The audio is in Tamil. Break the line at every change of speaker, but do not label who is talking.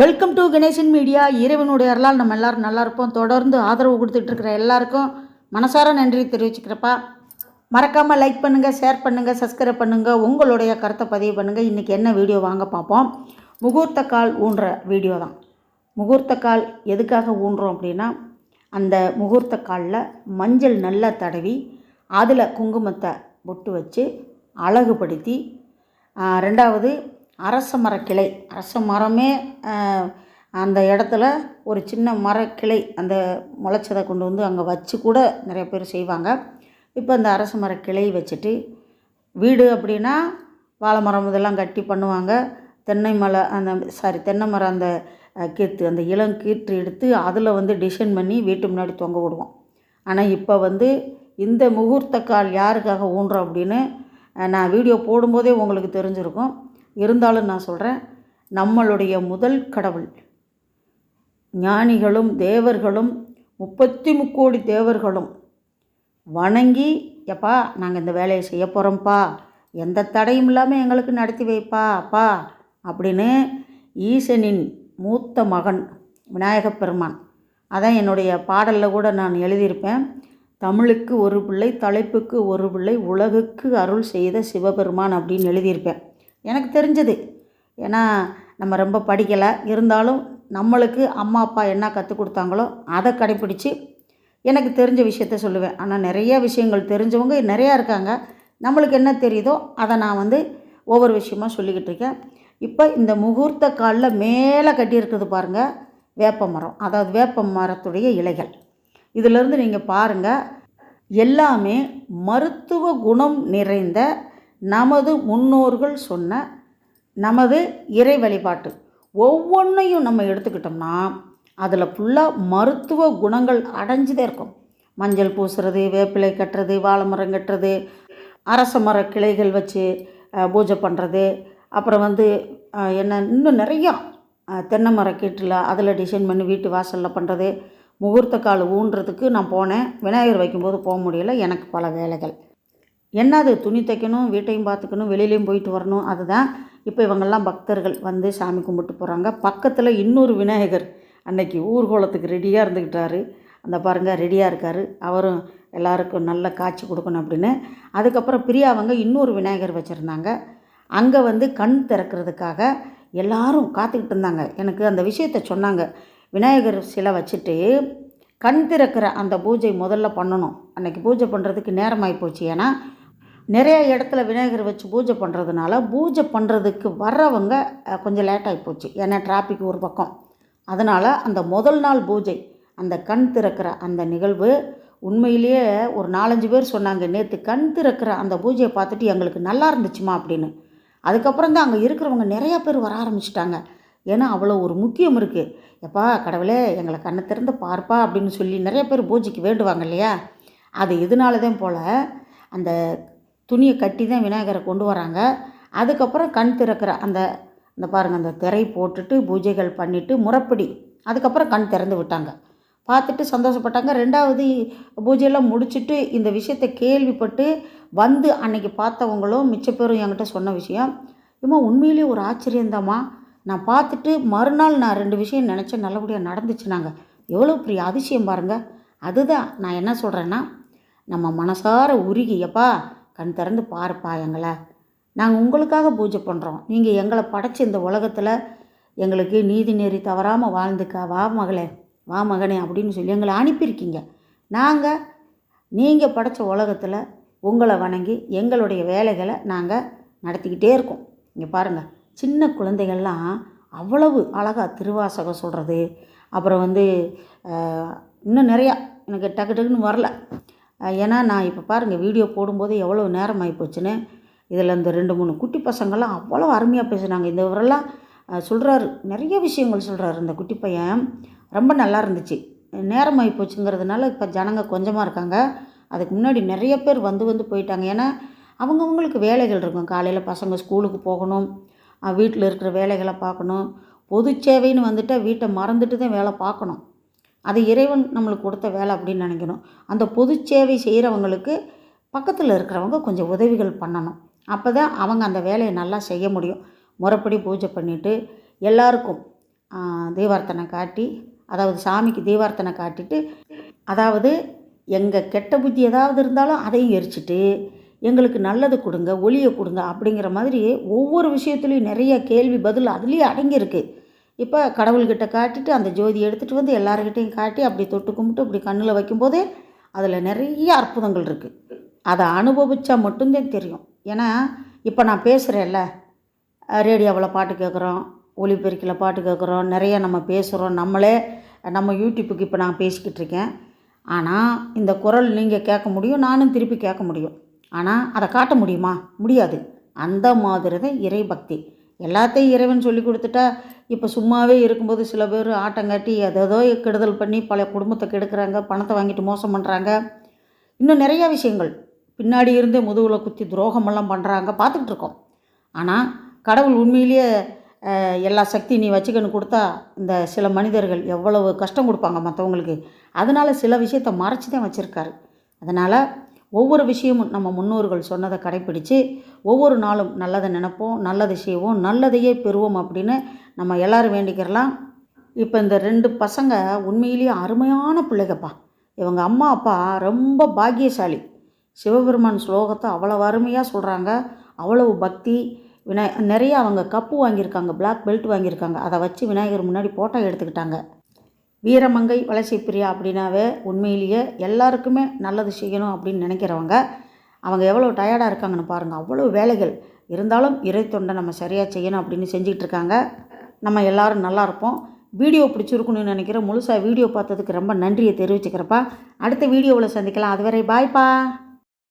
வெல்கம் டு கணேசன் மீடியா இறைவனுடைய அருளால் நம்ம எல்லாரும் நல்லா இருப்போம். தொடர்ந்து ஆதரவு கொடுத்துட்டு இருக்கிற எல்லாருக்கும் மனசார நன்றி தெரிவிச்சுக்கிறப்பா. மறக்காமல் லைக் பண்ணுங்கள் ஷேர் பண்ணுங்கள் சப்ஸ்கிரைப் பண்ணுங்கள் உங்களுடைய கருத்தை பதிவு பண்ணுங்கள் இன்றைக்கி என்ன வீடியோ வாங்க பார்ப்போம். முகூர்த்த கால் ஊன்ற வீடியோ தான். முகூர்த்த கால் எதுக்காக ஊன்றோம் அப்படின்னா அந்த முகூர்த்த காலில் மஞ்சள் நல்லா தடவி அதில் குங்குமத்தை பொட்டு வச்சு அழகுபடுத்தி ரெண்டாவது அரச மரக்கிளை. அரச மரமே அந்த இடத்துல ஒரு சின்ன மரக்கிளை அந்த முளைச்சதை கொண்டு வந்து அங்கே வச்சு கூட நிறைய பேர் செய்வாங்க. இப்போ அந்த அரச மரக்கிளை வச்சுட்டு வீடு அப்படின்னா வாழை மரம் இதெல்லாம் கட்டி பண்ணுவாங்க. தென்னை மலை அந்த சாரி தென்னை மரம் அந்த கீற்று அந்த இளம் கீற்று எடுத்து அதில் வந்து டிசைன் பண்ணி வீட்டு முன்னாடி தொங்க விடுவோம். ஆனால் இப்போ வந்து இந்த முகூர்த்த கால் யாருக்காக ஊன்றோம் அப்படின்னு நான் வீடியோ போடும்போதே உங்களுக்கு தெரிஞ்சிருக்கும். இருந்தாலும் நான் சொல்கிறேன் நம்மளுடைய முதல் கடவுள் ஞானிகளும் தேவர்களும் முப்பத்தி முக்கோடி தேவர்களும் வணங்கி எப்பா நாங்கள் இந்த வேலையை செய்ய போகிறோம்ப்பா எந்த தடையும் இல்லாமல் எங்களுக்கு நடத்தி வைப்பா அப்பா அப்படின்னு ஈசனின் மூத்த மகன் விநாயகப் பெருமான். அதான் என்னுடைய பாடலில் கூட நான் எழுதியிருப்பேன் தமிழுக்கு ஒரு பிள்ளை தலைப்புக்கு ஒரு பிள்ளை உலகுக்கு அருள் செய்த சிவபெருமான் அப்படின்னு எழுதியிருப்பேன். எனக்கு தெரிஞ்சது. ஏன்னா நம்ம ரொம்ப படிக்கலை. இருந்தாலும் நம்மளுக்கு அம்மா அப்பா என்ன கற்றுக் கொடுத்தாங்களோ அதை கடைப்பிடிச்சி எனக்கு தெரிஞ்ச விஷயத்த சொல்லுவேன். ஆனால் நிறைய விஷயங்கள் தெரிஞ்சவங்க நிறையா இருக்காங்க. நம்மளுக்கு என்ன தெரியுதோ அதை நான் வந்து ஒவ்வொரு விஷயமா சொல்லிக்கிட்டு இருக்கேன். இப்போ இந்த முகூர்த்த காலில் மேலே கட்டியிருக்குது பாருங்கள் வேப்ப மரம். அதாவது வேப்ப மரத்துடைய இலைகள். இதிலிருந்து நீங்கள் பாருங்கள் எல்லாமே மருத்துவ குணம் நிறைந்த நமது முன்னோர்கள் சொன்ன நமது இறை வழிபாட்டு. ஒவ்வொன்றையும் நம்ம எடுத்துக்கிட்டோம்னா அதில் ஃபுல்லாக மருத்துவ குணங்கள் அடைஞ்சுதே இருக்கும். மஞ்சள் பூசுறது வேப்பிலை கட்டுறது வாழை மரம் கட்டுறது அரச மர கிளைகள் வச்சு பூஜை பண்ணுறது அப்புறம் வந்து என்ன இன்னும் நிறையா தென்னை மர கீட்டில் அதில் டிசைன் பண்ணி வீட்டு வாசலில் பண்ணுறது முகூர்த்த கால் ஊன்றதுக்கு நான் போனேன். விநாயகர் வைக்கும்போது போக முடியல எனக்கு பல வேலைகள். என்னது துணி தைக்கணும் வீட்டையும் பார்த்துக்கணும் வெளியிலையும் போயிட்டு வரணும் அதுதான் இப்போ இவங்கெல்லாம் பக்தர்கள் வந்து சாமி கும்பிட்டு போகிறாங்க பக்கத்தில் இன்னொரு விநாயகர் அன்னைக்கு ஊர்கோலத்துக்கு ரெடியாக இருந்துக்கிட்டாரு அந்த பாருங்கள் ரெடியாக இருக்கார். அவரும் எல்லாருக்கும் நல்ல காட்சி கொடுக்கணும் அப்படின்னு. அதுக்கப்புறம் பிரியாவங்க இன்னொரு விநாயகர் வச்சுருந்தாங்க. அங்கே வந்து கண் திறக்கிறதுக்காக எல்லாரும் காத்துக்கிட்டு இருந்தாங்க. எனக்கு அந்த விஷயத்த சொன்னாங்க. விநாயகர் சிலை வச்சுட்டு கண் திறக்கிற அந்த பூஜை முதல்ல பண்ணணும். அன்னைக்கு பூஜை பண்ணுறதுக்கு நேரமாகி போச்சு. ஏன்னா நிறைய இடத்துல விநாயகர் வச்சு பூஜை பண்ணுறதுனால பூஜை பண்ணுறதுக்கு வர்றவங்க கொஞ்சம் லேட் ஆகி போச்சு. ஏன்னா டிராஃபிக் ஒரு பக்கம். அதனால் அந்த முதல் நாள் பூஜை அந்த கண் திறக்கிற அந்த நிகழ்வு உண்மையிலேயே ஒரு நாலஞ்சு பேர் சொன்னாங்க நேற்று கண் திறக்கிற அந்த பூஜையை பார்த்துட்டு எங்களுக்கு நல்லா இருந்துச்சுமா? அப்படின்னு. அதுக்கப்புறம் தான் அங்கே இருக்கிறவங்க நிறையா பேர் வர ஆரம்பிச்சிட்டாங்க. ஏன்னா அவ்வளோ ஒரு முக்கியம் இருக்குது எப்பா கடவுளே எங்களை கண்ணை திறந்து பார்ப்பா அப்படின்னு சொல்லி நிறைய பேர் பூஜைக்கு வேண்டுவாங்க இல்லையா? அது இதனால தான் போல் அந்த துணியை கட்டி தான் விநாயகரை கொண்டு வராங்க. அதுக்கப்புறம் கண் திறக்கிற அந்த இந்த பாருங்கள் அந்த திரை போட்டுட்டு பூஜைகள் பண்ணிவிட்டு முறப்படி அதுக்கப்புறம் கண் திறந்து விட்டாங்க. பார்த்துட்டு சந்தோஷப்பட்டாங்க. ரெண்டாவது பூஜையெல்லாம் முடிச்சுட்டு இந்த விஷயத்தை கேள்விப்பட்டு வந்து அன்னைக்கு பார்த்தவங்களும் மிச்ச பேரும் என்கிட்ட சொன்ன விஷயம் இம்மா உண்மையிலேயே ஒரு ஆச்சரியந்தாம்மா நான் பார்த்துட்டு மறுநாள் நான் ரெண்டு விஷயம் நினச்சேன். நல்லபடியாக நடந்துச்சுனாங்க. எவ்வளோ பெரிய அதிசயம் பாருங்கள் அதுதான் நான் என்ன சொல்கிறேன்னா நம்ம மனசார உருகியப்பா கண் திறந்து பாருப்பா எங்களை. நாங்கள் உங்களுக்காக பூஜை பண்ணுறோம் நீங்கள் எங்களை படைச்ச இந்த உலகத்தில் எங்களுக்கு நீதி நெறி தவறாமல் வாழ்ந்துக்கா வா மகளே வா மகனே அப்படின்னு சொல்லி எங்களை அனுப்பியிருக்கீங்க. நாங்கள் நீங்கள் படைச்ச உலகத்தில் உங்களை வணங்கி எங்களுடைய வேலைகளை நாங்கள் நடத்திக்கிட்டே இருக்கோம். இங்கே பாருங்கள் சின்ன குழந்தைகள்லாம் அவ்வளவு அழகாக திருவாசகம் சொல்கிறது அப்புறம் வந்து இன்னும் நிறையா எனக்கு டக்கு டக்குன்னு வரல. ஏன்னா நான் இப்போ பாருங்கள் வீடியோ போடும்போது எவ்வளோ நேரம் ஆகி போச்சுன்னு இதில் இந்த ரெண்டு மூணு குட்டி பசங்கள்லாம் அவ்வளோ அருமையாக பேசுனாங்க. இந்த இவரெல்லாம் சொல்கிறாரு நிறைய விஷயங்கள் சொல்கிறாரு இந்த குட்டி பையன். ரொம்ப நல்லா இருந்துச்சு. நேரம் ஆகி போச்சுங்கிறதுனால இப்போ ஜனங்க கொஞ்சமாக இருக்காங்க. அதுக்கு முன்னாடி நிறைய பேர் வந்து வந்து போயிட்டாங்க. ஏன்னா அவங்கவுங்களுக்கு வேலைகள் இருக்கும். காலையில் பசங்க ஸ்கூலுக்கு போகணும் வீட்டில் இருக்கிற வேலைகளை பார்க்கணும். பொது சேவைன்னு வந்துட்டால் வீட்டை மறந்துட்டு தான் வேலை பார்க்கணும். அது இறைவன் நம்மளுக்கு கொடுத்த வேலை அப்படின்னு நினைக்கணும். அந்த பொது சேவை செய்கிறவங்களுக்கு பக்கத்தில் இருக்கிறவங்க கொஞ்சம் உதவிகள் பண்ணணும். அப்போ தான் அவங்க அந்த வேலையை நல்லா செய்ய முடியும். முறைப்படி பூஜை பண்ணிவிட்டு எல்லாருக்கும் தீபார்த்தனை காட்டி அதாவது சாமிக்கு தீபார்த்தனை காட்டிட்டு அதாவது எங்கள் கெட்ட புத்தி ஏதாவது இருந்தாலும் அதையும் எரிச்சிட்டு எங்களுக்கு நல்லது கொடுங்க ஒளியை கொடுங்க அப்படிங்கிற மாதிரி ஒவ்வொரு விஷயத்துலையும் நிறைய கேள்வி பதில் அதுலேயே அடங்கியிருக்கு. இப்போ கடவுள்கிட்ட காட்டிட்டு அந்த ஜோதி எடுத்துகிட்டு வந்து எல்லாருக்கிட்டையும் காட்டி அப்படி தொட்டு கும்பிட்டு இப்படி கண்ணில் வைக்கும்போதே அதில் நிறைய அற்புதங்கள் இருக்குது அதை அனுபவிச்சா மட்டும்தான் தெரியும். ஏன்னா இப்போ நான் பேசுகிறேன்ல ரேடியோவில் பாட்டு கேட்குறோம் ஒலிபெருக்கில் பாட்டு கேட்குறோம் நிறைய நம்ம பேசுகிறோம் நம்மளே நம்ம யூடியூப்புக்கு இப்போ நான் பேசிக்கிட்டு இருக்கேன். ஆனால் இந்த குரல் நீங்கள் கேட்க முடியும் நானும் திருப்பி கேட்க முடியும். ஆனால் அதை காட்ட முடியுமா? முடியாது. அந்த மாதிரி தான் இறைபக்தி. எல்லாத்தையும் இறைவன் சொல்லி கொடுத்துட்டா இப்போ சும்மாவே இருக்கும்போது சில பேர் ஆட்டங்காட்டி எதோ கெடுதல் பண்ணி பல குடும்பத்தை கெடுக்குறாங்க பணத்தை வாங்கிட்டு மோசம் பண்ணுறாங்க இன்னும் நிறையா விஷயங்கள். பின்னாடி இருந்தே முதுகில் குத்தி துரோகமெல்லாம் பண்ணுறாங்க பார்த்துக்கிட்டு இருக்கோம். ஆனால் கடவுள் உண்மையிலேயே எல்லா சக்தி நீ வச்சுக்கன்னு கொடுத்தா இந்த சில மனிதர்கள் எவ்வளவு கஷ்டம் கொடுப்பாங்க மற்றவங்களுக்கு அதனால சில விஷயத்தை மறைச்சி தான் வச்சுருக்காரு. அதனால் ஒவ்வொரு விஷயமும் நம்ம முன்னோர்கள் சொன்னதை கடைப்பிடித்து ஒவ்வொரு நாளும் நல்லதை நினைப்போம் நல்லதை செய்வோம் நல்லதையே பெறுவோம் அப்படின்னு நம்ம எல்லோரும் வேண்டிக்கிறலாம். இப்போ இந்த ரெண்டு பசங்க உண்மையிலேயே அருமையான பிள்ளைகப்பா இவங்க அம்மா அப்பா ரொம்ப பாக்கியசாலி. சிவபெருமான் ஸ்லோகத்தை அவ்வளோ அருமையாக சொல்கிறாங்க அவ்வளவு பக்தி. விநாய நிறைய அவங்க கப்பு வாங்கியிருக்காங்க பிளாக் பெல்ட் வாங்கியிருக்காங்க. அதை வச்சு விநாயகர் முன்னாடி ஃபோட்டோ எடுத்துக்கிட்டாங்க. வீரமங்கை வலசை பிரியா அப்படின்னாவே உண்மையிலேயே எல்லாருக்குமே நல்லது செய்யணும் அப்படின்னு நினைக்கிறவங்க அவங்க எவ்வளோ டயர்டாக இருக்காங்கன்னு பாருங்கள் அவ்வளோ வேலைகள். இருந்தாலும் இறை தொண்டை நம்ம சரியாக செய்யணும் அப்படின்னு செஞ்சுக்கிட்டு இருக்காங்க. நம்ம எல்லாரும் நல்லா இருப்போம். வீடியோ பிடிச்சிருக்கணும்னு நினைக்கிறேன் முழுசாக வீடியோ பார்த்ததுக்கு ரொம்ப நன்றியை தெரிவிச்சுக்கிறப்பா. அடுத்த வீடியோவில் சந்திக்கலாம். அதுவரை பாய்ப்பா